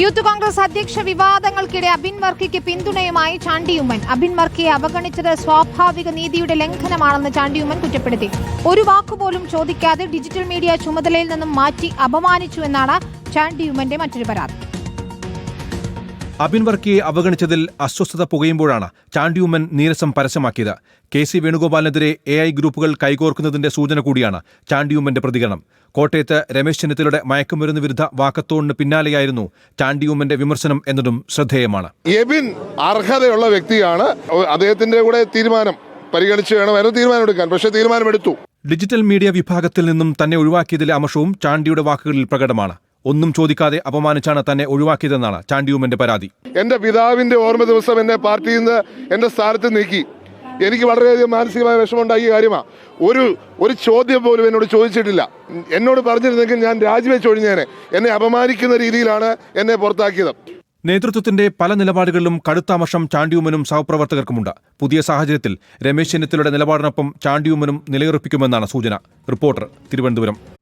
Youth Congress അധ്യക്ഷ വിവാദങ്ങൾക്കിടെ അബിൻ വർക്കിക്ക് പിന്തുണയുമായി ചാണ്ടിയുമ്മൻ. അബിൻ വർക്കിയെ അവഗണിച്ചത് സ്വാഭാവിക നീതിയുടെ ലംഘനമാണെന്ന് ചാണ്ടിയുമ്മൻ കുറ്റപ്പെടുത്തി. ഒരു വാക്കുപോലും ചോദിക്കാതെ ഡിജിറ്റൽ മീഡിയ ചുമതലയിൽ നിന്നും മാറ്റി അപമാനിച്ചു എന്നാണ് ചാണ്ടിയുമ്മന്റെ മറ്റൊരു പരാതി. അബിൻ വർക്കിയെ അവഗണിച്ചതിൽ അസ്വസ്ഥത പുകയുമ്പോഴാണ് ചാണ്ടിയുമ്മൻ നീരസം പരസ്യമാക്കിയത്. കെ സി വേണുഗോപാലിനെതിരെ എ ഐ ഗ്രൂപ്പുകൾ കൈകോർക്കുന്നതിന്റെ സൂചന കൂടിയാണ് ചാണ്ടിയുമ്മന്റെ പ്രതികരണം. കോട്ടയത്ത് രമേശ് ചെന്നിത്തലയുടെ മയക്കുമരുന്ന് വിരുദ്ധ വാക്കത്തോണിന് പിന്നാലെയായിരുന്നു ചാണ്ടിയുമ്മന്റെ വിമർശനം എന്നതും ശ്രദ്ധേയമാണ്. എബിൻ അർഹതയുള്ള വ്യക്തിയാണ്. അദ്ദേഹത്തിന്റെ കൂടെ തീരുമാനം പരിഗണിച്ച് വേണം അതിന് തീരുമാനമെടുക്കാൻ. പക്ഷേ തീരുമാനമെടുത്തു. ഡിജിറ്റൽ മീഡിയ വിഭാഗത്തിൽ നിന്നും തന്നെ ഒഴിവാക്കിയതിലെ അമർഷവും ചാണ്ടിയുടെ വാക്കുകളിൽ പ്രകടമാണ്. ഒന്നും ചോദിക്കാതെ അപമാനിച്ചാണ് തന്നെ ഒഴിവാക്കിയതെന്നാണ് ചാണ്ടിയുമ്മന്റെ പരാതി. എന്റെ പിതാവിന്റെ ഓർമ്മ ദിവസം എന്നെ പാർട്ടിയിൽ നിന്ന് എന്റെ സ്ഥാനത്ത് നീക്കി. എനിക്ക് വളരെയധികം മാനസികമായ വിഷമമുണ്ടായി കാര്യമാ. കാര്യമാണ് ഒരു ഒരു ചോദ്യം പോലും എന്നോട് ചോദിച്ചിട്ടില്ല. എന്നോട് പറഞ്ഞിരുന്നെങ്കിൽ ഞാൻ രാജിവെച്ച് ഒഴിഞ്ഞേനെ. എന്നെ അപമാനിക്കുന്ന രീതിയിലാണ് എന്നെ പുറത്താക്കിയത്. നേതൃത്വത്തിന്റെ പല നിലപാടുകളിലും കടുത്താമർഷം ചാണ്ടിയൂമനും ചാണ്ടിയുമ്മനും സഹപ്രവർത്തകർക്കുമുണ്ട്. പുതിയ സാഹചര്യത്തിൽ രമേശ് ചെന്നിത്തലയുടെ നിലപാടിനൊപ്പം ചാണ്ടിയുമ്മനും നിലയുറപ്പിക്കുമെന്നാണ് സൂചന. റിപ്പോർട്ടർ തിരുവനന്തപുരം.